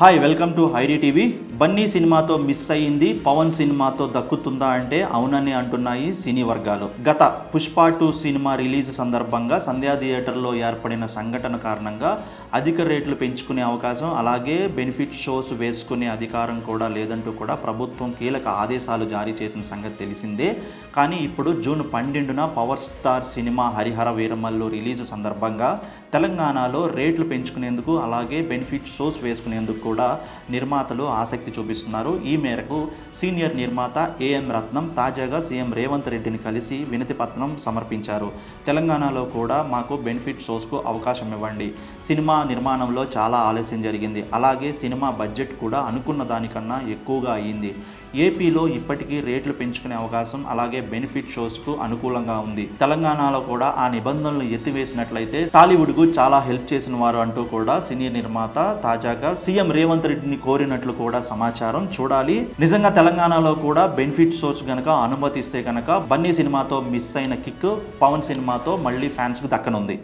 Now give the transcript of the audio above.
Hi welcome to హైడీ TV Bunny సినిమాతో miss అయ్యింది పవన్ సినిమాతో దక్కుతుందా అంటే అవునని అంటున్నాయి సినీ వర్గాలు. గత పుష్ప టూ సినిమా రిలీజ్ సందర్భంగా సంధ్యా థియేటర్లో ఏర్పడిన సంఘటన కారణంగా అధిక రేట్లు పెంచుకునే అవకాశం అలాగే బెనిఫిట్ షోస్ వేసుకునే అధికారం కూడా లేదంటూ కూడా ప్రభుత్వం కీలక ఆదేశాలు జారీ చేసిన సంగతి తెలిసిందే. కానీ ఇప్పుడు జూన్ పన్నెండున పవర్ స్టార్ సినిమా హరిహర వీరమల్లు రిలీజ్ సందర్భంగా తెలంగాణలో రేట్లు పెంచుకునేందుకు అలాగే బెనిఫిట్ షోస్ వేసుకునేందుకు కూడా నిర్మాతలు ఆసక్తి చూపిస్తున్నారు. ఈ మేరకు సీనియర్ నిర్మాత ఏఎం రత్నం తాజాగా సీఎం రేవంత్ రెడ్డిని కలిసి వినతి పత్రం సమర్పించారు. తెలంగాణలో కూడా మాకు బెనిఫిట్ షోస్కు అవకాశం ఇవ్వండి. సినిమా నిర్మాణంలో చాలా ఆలస్యం జరిగింది. అలాగే సినిమా బడ్జెట్ కూడా అనుకున్న దానికన్నా ఎక్కువగా అయ్యింది ఏపీలో ఇప్పటికీ రేట్లు పెంచుకునే అవకాశం అలాగే బెనిఫిట్ షోస్కు అనుకూలంగా ఉంది. తెలంగాణలో కూడా ఆ నిబంధనలు ఎత్తివేసినట్లయితే టాలీవుడ్కు చాలా హెల్ప్ చేసిన వారు అంటూ కూడా సినీ నిర్మాత తాజాగా సీఎం రేవంత్ రెడ్డిని కోరినట్లు కూడా సమాచారం చూడాలి. నిజంగా తెలంగాణలో కూడా బెనిఫిట్ షోస్ కనుక అనుమతిస్తే కనుక బన్నీ సినిమాతో మిస్ అయిన కిక్ పవన్ సినిమాతో మళ్ళీ ఫ్యాన్స్కు దక్కనుంది.